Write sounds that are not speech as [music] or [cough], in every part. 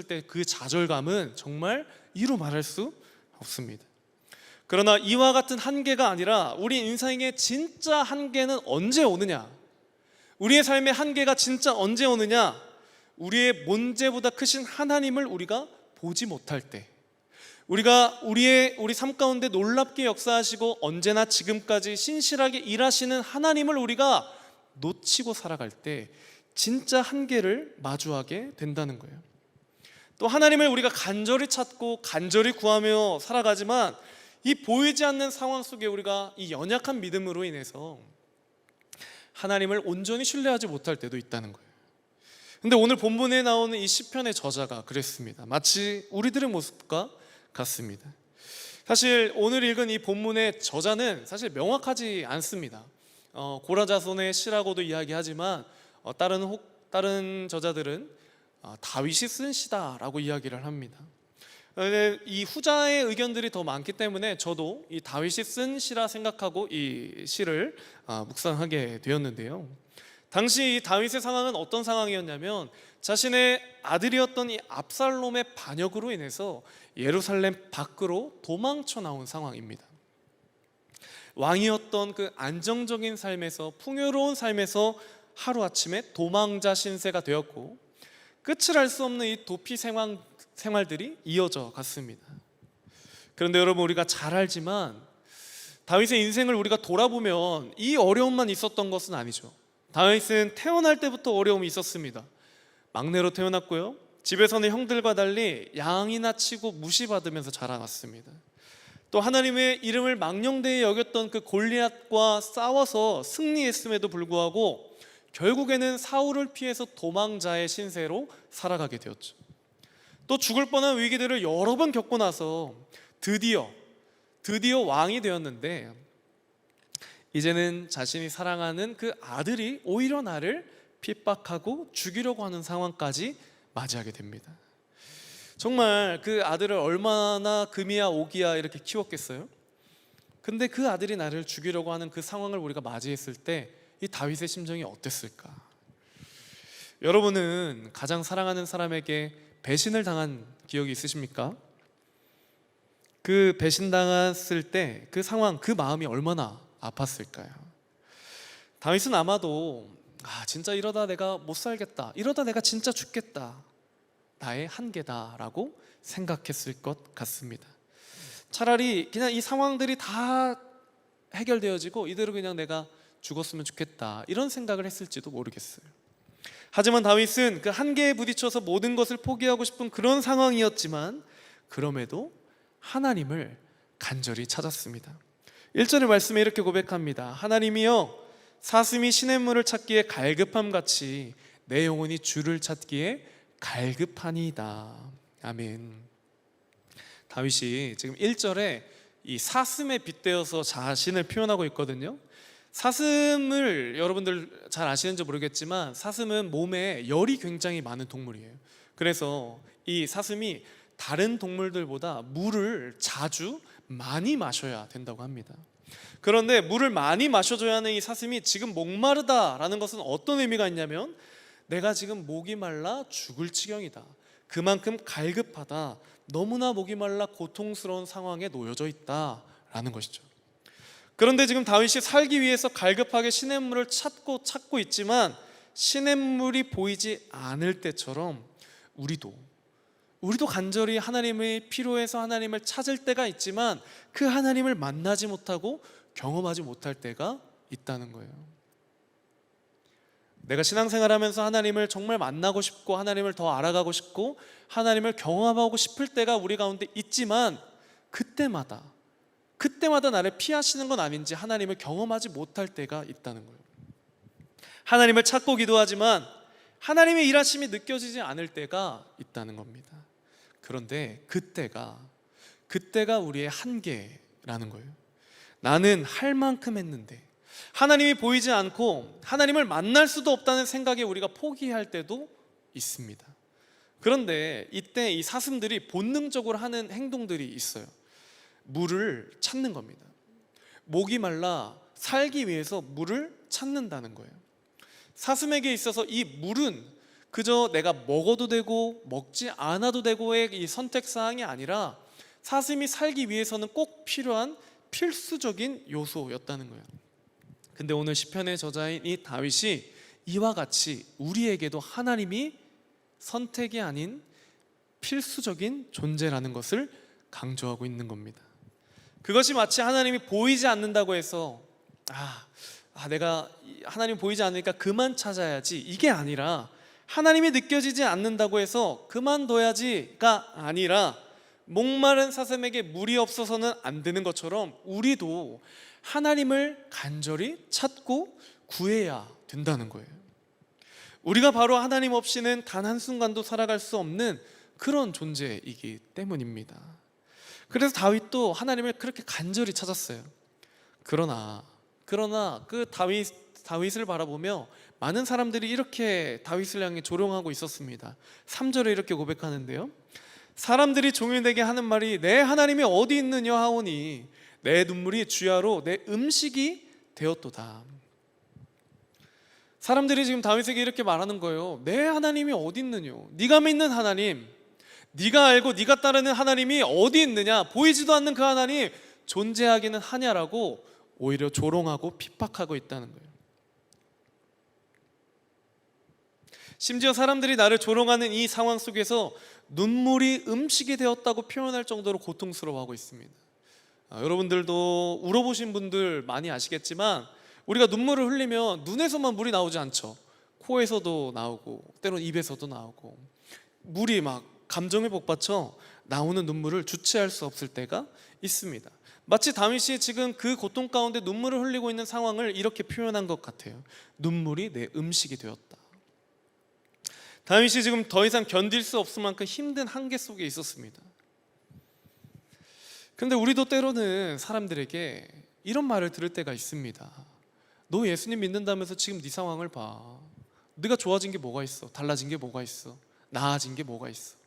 때 그 좌절감은 정말 이루 말할 수 없습니다. 그러나 이와 같은 한계가 아니라 우리 인생의 진짜 한계는 언제 오느냐? 우리의 삶의 한계가 진짜 언제 오느냐? 우리의 문제보다 크신 하나님을 우리가 보지 못할 때, 우리가 우리의 우리 삶 가운데 놀랍게 역사하시고 언제나 지금까지 신실하게 일하시는 하나님을 우리가 놓치고 살아갈 때 진짜 한계를 마주하게 된다는 거예요. 또 하나님을 우리가 간절히 찾고 간절히 구하며 살아가지만 이 보이지 않는 상황 속에 우리가 이 연약한 믿음으로 인해서 하나님을 온전히 신뢰하지 못할 때도 있다는 거예요. 근데 오늘 본문에 나오는 이 시편의 저자가 그랬습니다. 마치 우리들의 모습과 같습니다. 사실 오늘 읽은 이 본문의 저자는 사실 명확하지 않습니다. 어, 고라자손의 시라고도 이야기하지만 어, 다른 혹, 다른 저자들은 어, 다윗이 쓴 시다라고 이야기를 합니다. 이 후자의 의견들이 더 많기 때문에 저도 이 다윗이 쓴 시라 생각하고 이 시를 아, 묵상하게 되었는데요. 당시 이 다윗의 상황은 어떤 상황이었냐면 자신의 아들이었던 이 압살롬의 반역으로 인해서 예루살렘 밖으로 도망쳐 나온 상황입니다. 왕이었던 그 안정적인 삶에서 풍요로운 삶에서 하루아침에 도망자 신세가 되었고 끝을 알 수 없는 이 도피 생활, 생활들이 이어져 갔습니다. 그런데 여러분 우리가 잘 알지만 다윗의 인생을 우리가 돌아보면 이 어려움만 있었던 것은 아니죠. 다윗은 태어날 때부터 어려움이 있었습니다. 막내로 태어났고요. 집에서는 형들과 달리 양이나 치고 무시받으면서 자라났습니다. 또 하나님의 이름을 망령되이 여겼던 그 골리앗과 싸워서 승리했음에도 불구하고 결국에는 사울을 피해서 도망자의 신세로 살아가게 되었죠. 또 죽을 뻔한 위기들을 여러 번 겪고 나서 드디어 드디어 왕이 되었는데 이제는 자신이 사랑하는 그 아들이 오히려 나를 핍박하고 죽이려고 하는 상황까지 맞이하게 됩니다. 정말 그 아들을 얼마나 금이야 오기야 이렇게 키웠겠어요? 근데 그 아들이 나를 죽이려고 하는 그 상황을 우리가 맞이했을 때 이 다윗의 심정이 어땠을까? 여러분은 가장 사랑하는 사람에게 배신을 당한 기억이 있으십니까? 그 배신당했을 때 그 상황, 그 마음이 얼마나 아팠을까요? 다윗은 아마도 아, 진짜 이러다 내가 못 살겠다. 이러다 내가 진짜 죽겠다. 나의 한계다라고 생각했을 것 같습니다. 차라리 그냥 이 상황들이 다 해결되어지고 이대로 그냥 내가 죽었으면 좋겠다. 이런 생각을 했을지도 모르겠어요. 하지만 다윗은 그 한계에 부딪혀서 모든 것을 포기하고 싶은 그런 상황이었지만 그럼에도 하나님을 간절히 찾았습니다. 1절의 말씀에 이렇게 고백합니다. 하나님이여 사슴이 시냇물을 찾기에 갈급함 같이 내 영혼이 주를 찾기에 갈급하니이다. 아멘. 다윗이 지금 1절에 이 사슴에 빗대어서 자신을 표현하고 있거든요. 사슴을 여러분들 잘 아시는지 모르겠지만 사슴은 몸에 열이 굉장히 많은 동물이에요. 그래서 이 사슴이 다른 동물들보다 물을 자주 많이 마셔야 된다고 합니다. 그런데 물을 많이 마셔줘야 하는 이 사슴이 지금 목마르다라는 것은 어떤 의미가 있냐면 내가 지금 목이 말라 죽을 지경이다. 그만큼 갈급하다. 너무나 목이 말라 고통스러운 상황에 놓여져 있다라는 것이죠. 그런데 지금 다윗이 살기 위해서 갈급하게 시냇물을 찾고 찾고 있지만 시냇물이 보이지 않을 때처럼 우리도 우리도 간절히 하나님의 필요해서 하나님을 찾을 때가 있지만 그 하나님을 만나지 못하고 경험하지 못할 때가 있다는 거예요. 내가 신앙생활하면서 하나님을 정말 만나고 싶고 하나님을 더 알아가고 싶고 하나님을 경험하고 싶을 때가 우리 가운데 있지만 그때마다 그때마다 나를 피하시는 건 아닌지 하나님을 경험하지 못할 때가 있다는 거예요. 하나님을 찾고 기도하지만 하나님의 일하심이 느껴지지 않을 때가 있다는 겁니다. 그런데 그때가 그때가 우리의 한계라는 거예요. 나는 할 만큼 했는데 하나님이 보이지 않고 하나님을 만날 수도 없다는 생각에 우리가 포기할 때도 있습니다. 그런데 이때 이 사슴들이 본능적으로 하는 행동들이 있어요. 물을 찾는 겁니다. 목이 말라 살기 위해서 물을 찾는다는 거예요. 사슴에게 있어서 이 물은 그저 내가 먹어도 되고 먹지 않아도 되고의 이 선택 사항이 아니라 사슴이 살기 위해서는 꼭 필요한 필수적인 요소였다는 거예요. 근데 오늘 시편의 저자인 이 다윗이 이와 같이 우리에게도 하나님이 선택이 아닌 필수적인 존재라는 것을 강조하고 있는 겁니다. 그것이 마치 하나님이 보이지 않는다고 해서 아, 아 내가 하나님 보이지 않으니까 그만 찾아야지 이게 아니라 하나님이 느껴지지 않는다고 해서 그만둬야지가 아니라 목마른 사슴에게 물이 없어서는 안 되는 것처럼 우리도 하나님을 간절히 찾고 구해야 된다는 거예요. 우리가 바로 하나님 없이는 단 한순간도 살아갈 수 없는 그런 존재이기 때문입니다. 그래서 다윗도 하나님을 그렇게 간절히 찾았어요. 그러나 그러나 그 다윗 다윗을 바라보며 많은 사람들이 이렇게 다윗을 향해 조롱하고 있었습니다. 3절에 이렇게 고백하는데요. 사람들이 종일 내게 하는 말이 내 하나님이 어디 있느냐 하오니 내 눈물이 주야로 내 음식이 되었도다. 사람들이 지금 다윗에게 이렇게 말하는 거예요. 내 하나님이 어디 있느냐? 네가 믿는 하나님, 네가 알고 네가 따르는 하나님이 어디 있느냐? 보이지도 않는 그 하나님 존재하기는 하냐라고 오히려 조롱하고 핍박하고 있다는 거예요. 심지어 사람들이 나를 조롱하는 이 상황 속에서 눈물이 음식이 되었다고 표현할 정도로 고통스러워하고 있습니다. 아, 여러분들도 울어보신 분들 많이 아시겠지만 우리가 눈물을 흘리면 눈에서만 물이 나오지 않죠. 코에서도 나오고 때로는 입에서도 나오고 물이 막 감정에 복받쳐 나오는 눈물을 주체할 수 없을 때가 있습니다. 마치 다윗이 지금 그 고통 가운데 눈물을 흘리고 있는 상황을 이렇게 표현한 것 같아요. 눈물이 내 음식이 되었다. 다윗이 지금 더 이상 견딜 수 없을 만큼 힘든 한계 속에 있었습니다. 근데 우리도 때로는 사람들에게 이런 말을 들을 때가 있습니다. 너 예수님 믿는다면서 지금 네 상황을 봐. 네가 좋아진 게 뭐가 있어? 달라진 게 뭐가 있어? 나아진 게 뭐가 있어?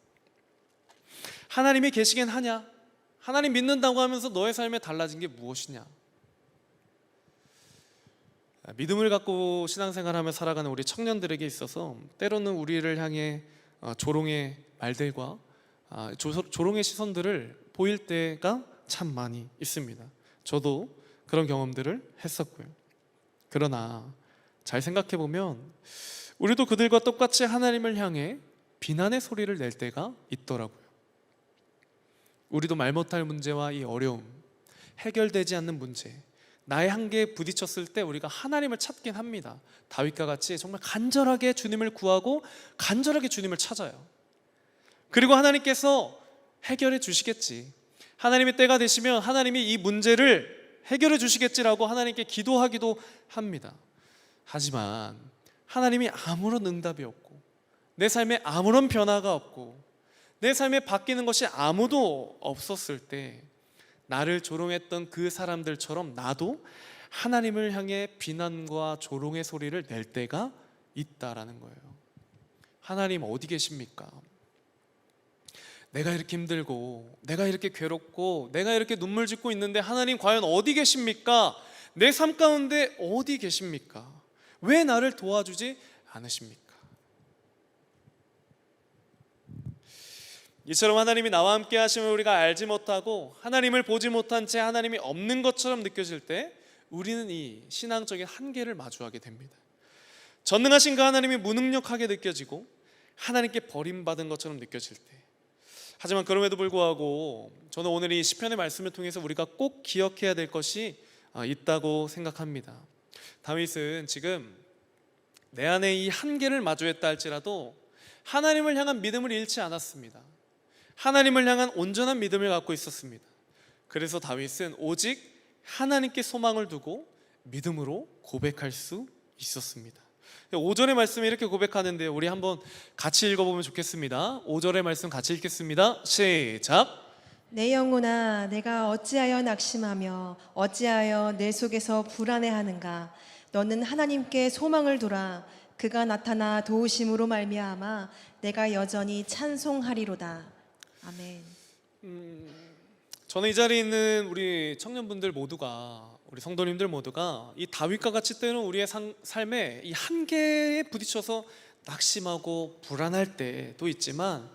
하나님이 계시긴 하냐? 하나님 믿는다고 하면서 너의 삶에 달라진 게 무엇이냐? 믿음을 갖고 신앙생활하며 살아가는 우리 청년들에게 있어서 때로는 우리를 향해 어, 조롱의 말들과 아, 조- 조롱의 시선들을 보일 때가 참 많이 있습니다. 저도 그런 경험들을 했었고요. 그러나 잘 생각해 보면 우리도 그들과 똑같이 하나님을 향해 비난의 소리를 낼 때가 있더라고요. 우리도 말 못할 문제와 이 어려움, 해결되지 않는 문제, 나의 한계에 부딪혔을 때 우리가 하나님을 찾긴 합니다. 다윗과 같이 정말 간절하게 주님을 구하고 간절하게 주님을 찾아요. 그리고 하나님께서 해결해 주시겠지. 하나님의 때가 되시면 하나님이 이 문제를 해결해 주시겠지라고 하나님께 기도하기도 합니다. 하지만 하나님이 아무런 응답이 없고 내 삶에 아무런 변화가 없고 내 삶에 바뀌는 것이 아무도 없었을 때 나를 조롱했던 그 사람들처럼 나도 하나님을 향해 비난과 조롱의 소리를 낼 때가 있다라는 거예요. 하나님 어디 계십니까? 내가 이렇게 힘들고 내가 이렇게 괴롭고 내가 이렇게 눈물 짓고 있는데 하나님 과연 어디 계십니까? 내 삶 가운데 어디 계십니까? 왜 나를 도와주지 않으십니까? 이처럼 하나님이 나와 함께 하심을 우리가 알지 못하고 하나님을 보지 못한 채 하나님이 없는 것처럼 느껴질 때 우리는 이 신앙적인 한계를 마주하게 됩니다. 전능하신 그 하나님이 무능력하게 느껴지고 하나님께 버림받은 것처럼 느껴질 때 하지만 그럼에도 불구하고 저는 오늘 이 시편의 말씀을 통해서 우리가 꼭 기억해야 될 것이 아, 있다고 생각합니다. 다윗은 지금 내 안에 이 한계를 마주했다 할지라도 하나님을 향한 믿음을 잃지 않았습니다. 하나님을 향한 온전한 믿음을 갖고 있었습니다. 그래서 다윗은 오직 하나님께 소망을 두고 믿음으로 고백할 수 있었습니다. 5절의 말씀에 이렇게 고백하는데 우리 한번 같이 읽어보면 좋겠습니다. 5절의 말씀 같이 읽겠습니다. 시작. 내 영혼아 내가 어찌하여 낙심하며 어찌하여 내 속에서 불안해하는가 너는 하나님께 소망을 두라 그가 나타나 도우심으로 말미암아 내가 여전히 찬송하리로다 아멘 저는 이 자리에 있는 우리 청년분들 모두가 우리 성도님들 모두가 이 다윗과 같이 때는 우리의 상- 삶에 이 한계에 부딪혀서 낙심하고 불안할 때도 있지만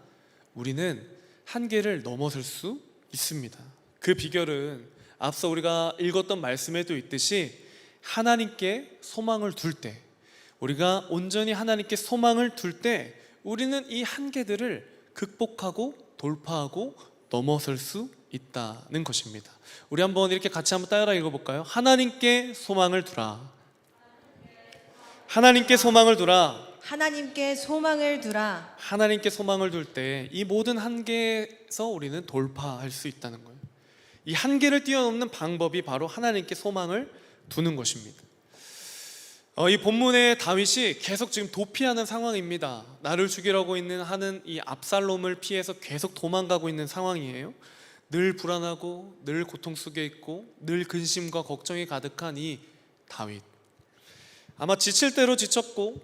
우리는 한계를 넘어설 수 있습니다. 그 비결은 앞서 우리가 읽었던 말씀에도 있듯이 하나님께 소망을 둘 때, 우리가 온전히 하나님께 소망을 둘 때, 우리는 이 한계들을 극복하고 돌파하고 넘어설 수 있다는 것입니다. 우리 한번 이렇게 같이 한번 따라 읽어볼까요? 하나님께 소망을 두라. 하나님께 소망을 두라. 하나님께 소망을 두라. 하나님께 소망을 둘 때 이 모든 한계에서 우리는 돌파할 수 있다는 거예요. 이 한계를 뛰어넘는 방법이 바로 하나님께 소망을 두는 것입니다. 어, 이 본문의 다윗이 계속 지금 도피하는 상황입니다. 나를 죽이려고 있는 하는 이 압살롬을 피해서 계속 도망가고 있는 상황이에요. 늘 불안하고 늘 고통 속에 있고 늘 근심과 걱정이 가득한 이 다윗. 아마 지칠 대로 지쳤고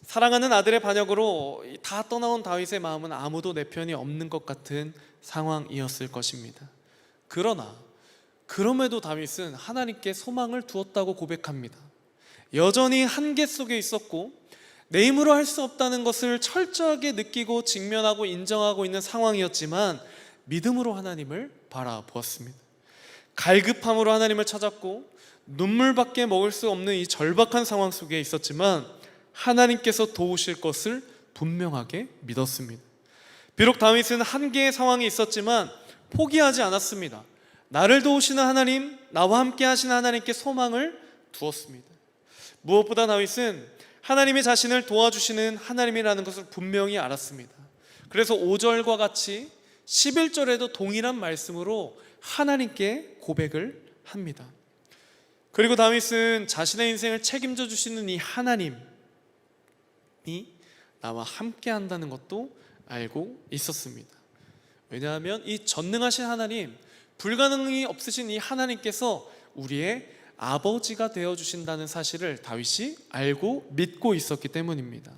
사랑하는 아들의 반역으로 다 떠나온 다윗의 마음은 아무도 내 편이 없는 것 같은 상황이었을 것입니다. 그러나 그럼에도 다윗은 하나님께 소망을 두었다고 고백합니다. 여전히 한계 속에 있었고 내 힘으로 할 수 없다는 것을 철저하게 느끼고 직면하고 인정하고 있는 상황이었지만 믿음으로 하나님을 바라보았습니다. 갈급함으로 하나님을 찾았고 눈물밖에 먹을 수 없는 이 절박한 상황 속에 있었지만 하나님께서 도우실 것을 분명하게 믿었습니다. 비록 다윗은 한계의 상황이 있었지만 포기하지 않았습니다. 나를 도우시는 하나님, 나와 함께 하시는 하나님께 소망을 두었습니다. 무엇보다 다윗은 하나님의 자신을 도와주시는 하나님이라는 것을 분명히 알았습니다. 그래서 5절과 같이 11절에도 동일한 말씀으로 하나님께 고백을 합니다. 그리고 다윗은 자신의 인생을 책임져 주시는 이 하나님이 나와 함께 한다는 것도 알고 있었습니다. 왜냐하면 이 전능하신 하나님, 불가능이 없으신 이 하나님께서 우리의 아버지가 되어 주신다는 사실을 다윗이 알고 믿고 있었기 때문입니다.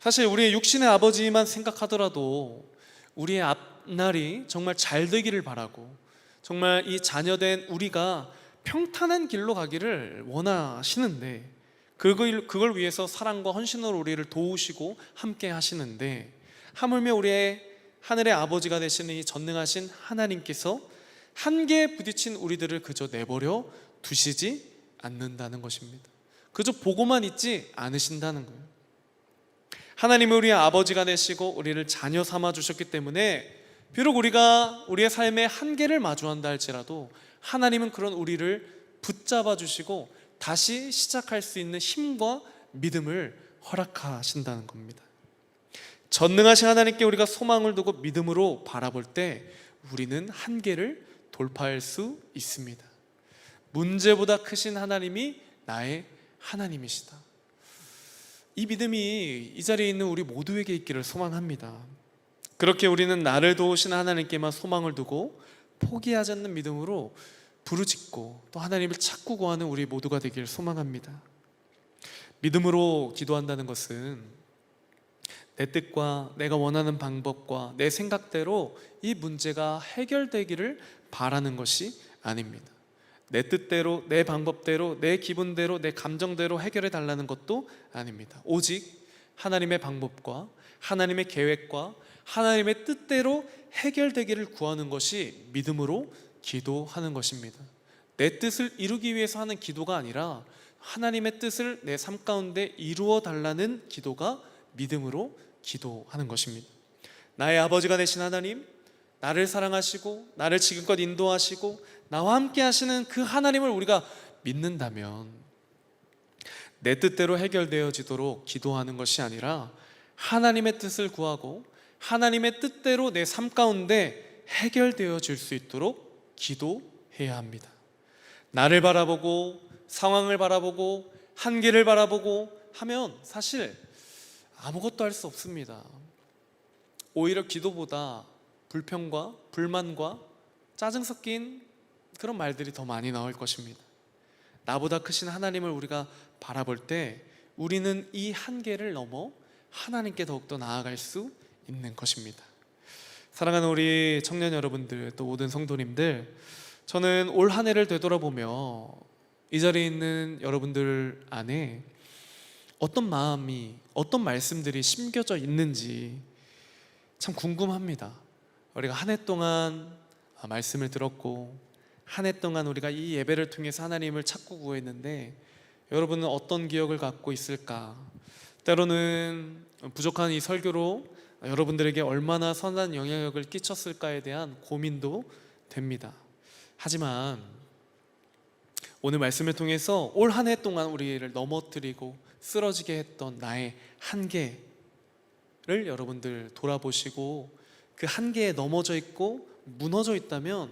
사실 우리의 육신의 아버지만 생각하더라도 우리의 앞날이 정말 잘 되기를 바라고 정말 이 자녀된 우리가 평탄한 길로 가기를 원하시는데 그걸, 그걸 위해서 사랑과 헌신으로 우리를 도우시고 함께 하시는데 하물며 우리의 하늘의 아버지가 되시는 이 전능하신 하나님께서 한계에 부딪힌 우리들을 그저 내버려 두시지 않는다는 것입니다. 그저 보고만 있지 않으신다는 거예요. 하나님은 우리의 아버지가 되시고 우리를 자녀 삼아 주셨기 때문에 비록 우리가 우리의 삶에 한계를 마주한다 할지라도 하나님은 그런 우리를 붙잡아 주시고 다시 시작할 수 있는 힘과 믿음을 허락하신다는 겁니다. 전능하신 하나님께 우리가 소망을 두고 믿음으로 바라볼 때 우리는 한계를 돌파할 수 있습니다. 문제보다 크신 하나님이 나의 하나님이시다. 이 믿음이 이 자리에 있는 우리 모두에게 있기를 소망합니다. 그렇게 우리는 나를 도우신 하나님께만 소망을 두고 포기하지 않는 믿음으로 부르짖고 또 하나님을 찾고 구하는 우리 모두가 되길 소망합니다. 믿음으로 기도한다는 것은 내 뜻과 내가 원하는 방법과 내 생각대로 이 문제가 해결되기를 바라는 것이 아닙니다. 내 뜻대로, 내 방법대로, 내 기분대로, 내 감정대로 해결해 달라는 것도 아닙니다. 오직 하나님의 방법과 하나님의 계획과 하나님의 뜻대로 해결되기를 구하는 것이 믿음으로 기도하는 것입니다. 내 뜻을 이루기 위해서 하는 기도가 아니라 하나님의 뜻을 내 삶 가운데 이루어 달라는 기도가 믿음으로 기도하는 것입니다. 나의 아버지가 되신 하나님, 나를 사랑하시고 나를 지금껏 인도하시고 나와 함께 하시는 그 하나님을 우리가 믿는다면 내 뜻대로 해결되어지도록 기도하는 것이 아니라 하나님의 뜻을 구하고 하나님의 뜻대로 내 삶 가운데 해결되어질 수 있도록 기도해야 합니다. 나를 바라보고 상황을 바라보고 한계를 바라보고 하면 사실 아무것도 할 수 없습니다. 오히려 기도보다 불평과 불만과 짜증 섞인 그런 말들이 더 많이 나올 것입니다. 나보다 크신 하나님을 우리가 바라볼 때 우리는 이 한계를 넘어 하나님께 더욱더 나아갈 수 있는 것입니다. 사랑하는 우리 청년 여러분들 또 모든 성도님들 저는 올 한 해를 되돌아보며 이 자리에 있는 여러분들 안에 어떤 마음이 어떤 말씀들이 심겨져 있는지 참 궁금합니다. 우리가 한 해 동안 아, 말씀을 들었고 한 해 동안 우리가 이 예배를 통해서 하나님을 찾고 구했는데 여러분은 어떤 기억을 갖고 있을까? 때로는 부족한 이 설교로 여러분들에게 얼마나 선한 영향력을 끼쳤을까에 대한 고민도 됩니다. 하지만 오늘 말씀을 통해서 올 한 해 동안 우리를 넘어뜨리고 쓰러지게 했던 나의 한계를 여러분들 돌아보시고 그 한계에 넘어져 있고 무너져 있다면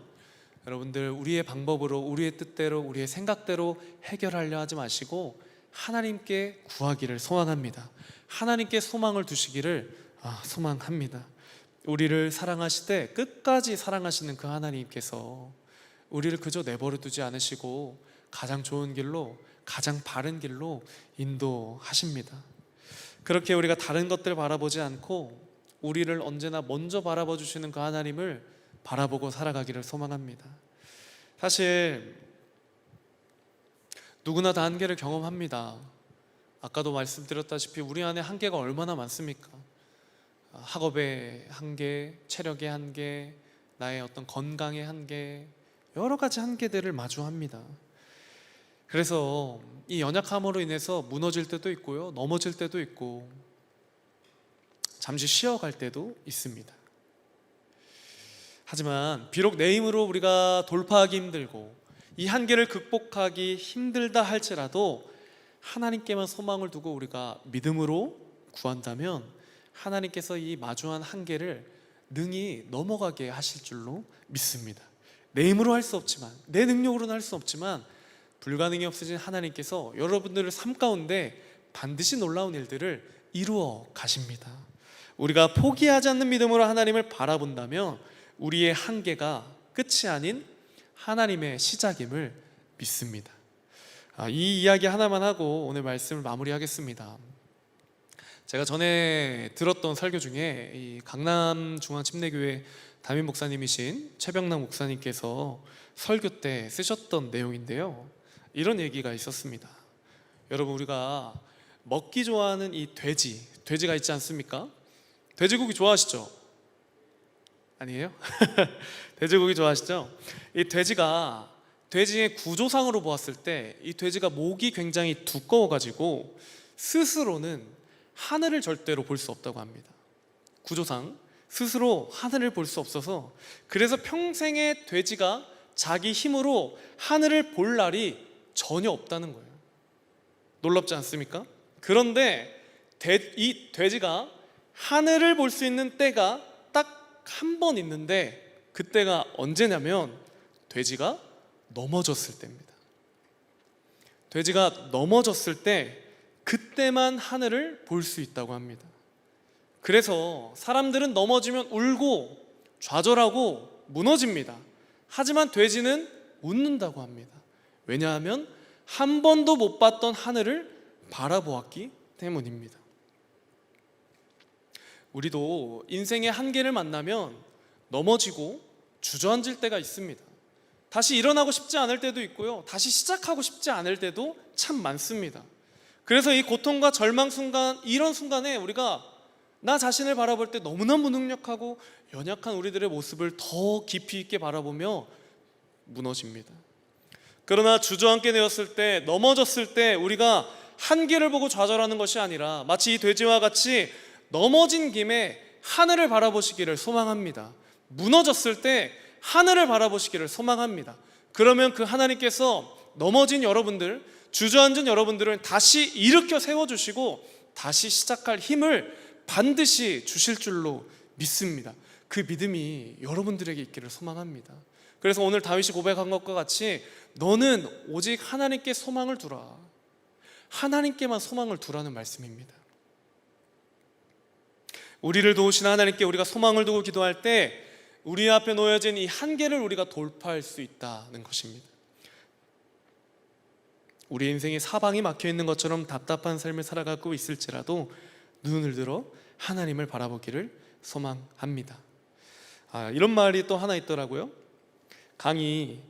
여러분들 우리의 방법으로 우리의 뜻대로 우리의 생각대로 해결하려 하지 마시고 하나님께 구하기를 소망합니다. 하나님께 소망을 두시기를 아, 소망합니다. 우리를 사랑하시되 끝까지 사랑하시는 그 하나님께서 우리를 그저 내버려 두지 않으시고 가장 좋은 길로 가장 바른 길로 인도하십니다. 그렇게 우리가 다른 것들 바라보지 않고 우리를 언제나 먼저 바라봐 주시는 그 하나님을 바라보고 살아가기를 소망합니다. 사실 누구나 다 한계를 경험합니다. 아까도 말씀드렸다시피 우리 안에 한계가 얼마나 많습니까? 학업의 한계, 체력의 한계, 나의 어떤 건강의 한계, 여러 가지 한계들을 마주합니다. 그래서 이 연약함으로 인해서 무너질 때도 있고요, 넘어질 때도 있고, 잠시 쉬어갈 때도 있습니다. 하지만 비록 내 힘으로 우리가 돌파하기 힘들고 이 한계를 극복하기 힘들다 할지라도 하나님께만 소망을 두고 우리가 믿음으로 구한다면 하나님께서 이 마주한 한계를 능히 넘어가게 하실 줄로 믿습니다. 내 힘으로 할 수 없지만 내 능력으로는 할 수 없지만 불가능이 없으신 하나님께서 여러분들을 삶 가운데 반드시 놀라운 일들을 이루어 가십니다. 우리가 포기하지 않는 믿음으로 하나님을 바라본다면 우리의 한계가 끝이 아닌 하나님의 시작임을 믿습니다. 아, 이 이야기 하나만 하고 오늘 말씀을 마무리하겠습니다. 제가 전에 들었던 설교 중에 이 강남 중앙침례교회 담임 목사님이신 최병남 목사님께서 설교 때 쓰셨던 내용인데요. 이런 얘기가 있었습니다. 여러분 우리가 먹기 좋아하는 이 돼지, 돼지가 있지 않습니까? 돼지고기 좋아하시죠? 아니에요? [laughs] 돼지고기 좋아하시죠? 이 돼지가 돼지의 구조상으로 보았을 때 이 돼지가 목이 굉장히 두꺼워 가지고 스스로는 하늘을 절대로 볼 수 없다고 합니다. 구조상 스스로 하늘을 볼 수 없어서 그래서 평생에 돼지가 자기 힘으로 하늘을 볼 날이 전혀 없다는 거예요. 놀랍지 않습니까? 그런데 돼- 이 돼지가 하늘을 볼 수 있는 때가 딱 한 번 있는데 그때가 언제냐면 돼지가 넘어졌을 때입니다. 돼지가 넘어졌을 때 그때만 하늘을 볼 수 있다고 합니다. 그래서 사람들은 넘어지면 울고 좌절하고 무너집니다. 하지만 돼지는 웃는다고 합니다. 왜냐하면 한 번도 못 봤던 하늘을 바라보았기 때문입니다. 우리도 인생의 한계를 만나면 넘어지고 주저앉을 때가 있습니다. 다시 일어나고 싶지 않을 때도 있고요. 다시 시작하고 싶지 않을 때도 참 많습니다. 그래서 이 고통과 절망 순간, 이런 순간에 우리가 나 자신을 바라볼 때 너무나 무능력하고 연약한 우리들의 모습을 더 깊이 있게 바라보며 무너집니다. 그러나 주저앉게 되었을 때, 넘어졌을 때 우리가 한계를 보고 좌절하는 것이 아니라 마치 이 돼지와 같이 넘어진 김에 하늘을 바라보시기를 소망합니다. 무너졌을 때 하늘을 바라보시기를 소망합니다. 그러면 그 하나님께서 넘어진 여러분들, 주저앉은 여러분들을 다시 일으켜 세워주시고 다시 시작할 힘을 반드시 주실 줄로 믿습니다. 그 믿음이 여러분들에게 있기를 소망합니다. 그래서 오늘 다윗이 고백한 것과 같이 너는 오직 하나님께 소망을 두라. 하나님께만 소망을 두라는 말씀입니다. 우리를 도우시는 하나님께 우리가 소망을 두고 기도할 때 우리 앞에 놓여진 이 한계를 우리가 돌파할 수 있다는 것입니다. 우리 인생이 사방이 막혀 있는 것처럼 답답한 삶을 살아가고 있을지라도 눈을 들어 하나님을 바라보기를 소망합니다. 아, 이런 말이 또 하나 있더라고요. 강이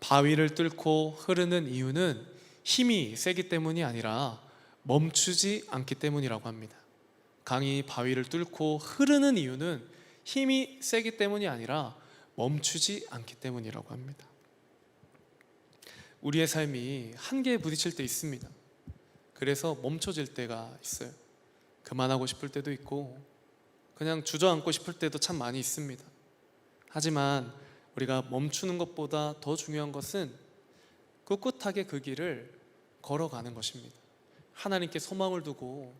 바위를 뚫고 흐르는 이유는 힘이 세기 때문이 아니라 멈추지 않기 때문이라고 합니다. 강이 바위를 뚫고 흐르는 이유는 힘이 세기 때문이 아니라 멈추지 않기 때문이라고 합니다. 우리의 삶이 한계에 부딪힐 때 있습니다. 그래서 멈춰질 때가 있어요. 그만하고 싶을 때도 있고 그냥 주저앉고 싶을 때도 참 많이 있습니다. 하지만 우리가 멈추는 것보다 더 중요한 것은 꿋꿋하게 그 길을 걸어가는 것입니다. 하나님께 소망을 두고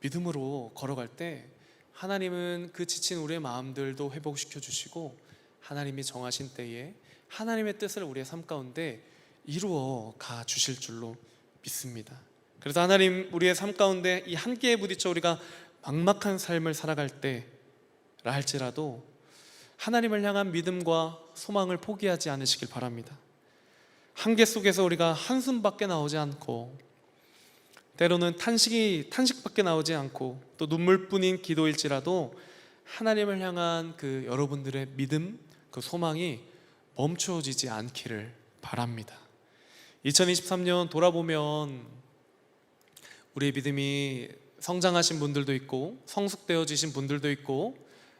믿음으로 걸어갈 때 하나님은 그 지친 우리의 마음들도 회복시켜 주시고 하나님이 정하신 때에 하나님의 뜻을 우리의 삶 가운데 이루어 가 주실 줄로 믿습니다. 그래서 하나님 우리의 삶 가운데 이 한계에 부딪혀 우리가 막막한 삶을 살아갈 때라 할지라도 하나님을 향한 믿음과 소망을 포기하지 않으시길 바랍니다. 한계 속에서 우리가 한숨밖에 나오지 않고 때로는 탄식이 탄식밖에 나오지 않고 또 눈물뿐인 기도일지라도 하나님을 향한 그 여러분들의 믿음, 그 소망이 멈추어지지 않기를 바랍니다. 2023년 돌아보면 우리의 믿음이 성장하신 분들도 있고 성숙되어지신 분들도 있고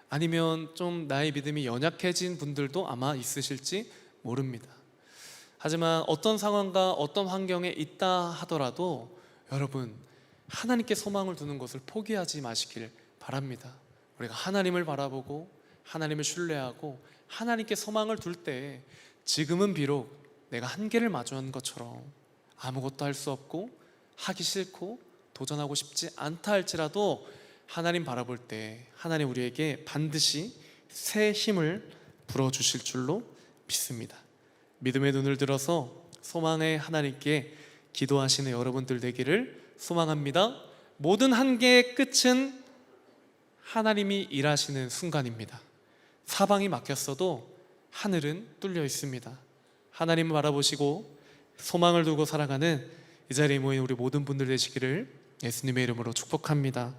아니면 좀 나의 믿음이 연약해진 분들도 아마 있으실지 모릅니다. 하지만 어떤 상황과 어떤 환경에 있다 하더라도 여러분 하나님께 소망을 두는 것을 포기하지 마시길 바랍니다. 우리가 하나님을 바라보고 하나님을 신뢰하고 하나님께 소망을 둘 때 지금은 비록 내가 한계를 마주한 것처럼 아무것도 할 수 없고 하기 싫고 도전하고 싶지 않다 할지라도 하나님 바라볼 때 하나님 우리에게 반드시 새 힘을 불어 주실 줄로 믿습니다. 믿음의 눈을 들어서 소망의 하나님께 기도하시는 여러분들 되기를 소망합니다. 모든 한계의 끝은 하나님이 일하시는 순간입니다. 사방이 막혔어도 하늘은 뚫려 있습니다. 하나님을 바라보시고 소망을 두고 살아가는 이 자리에 모인 우리 모든 분들 되시기를 예수님의 이름으로 축복합니다.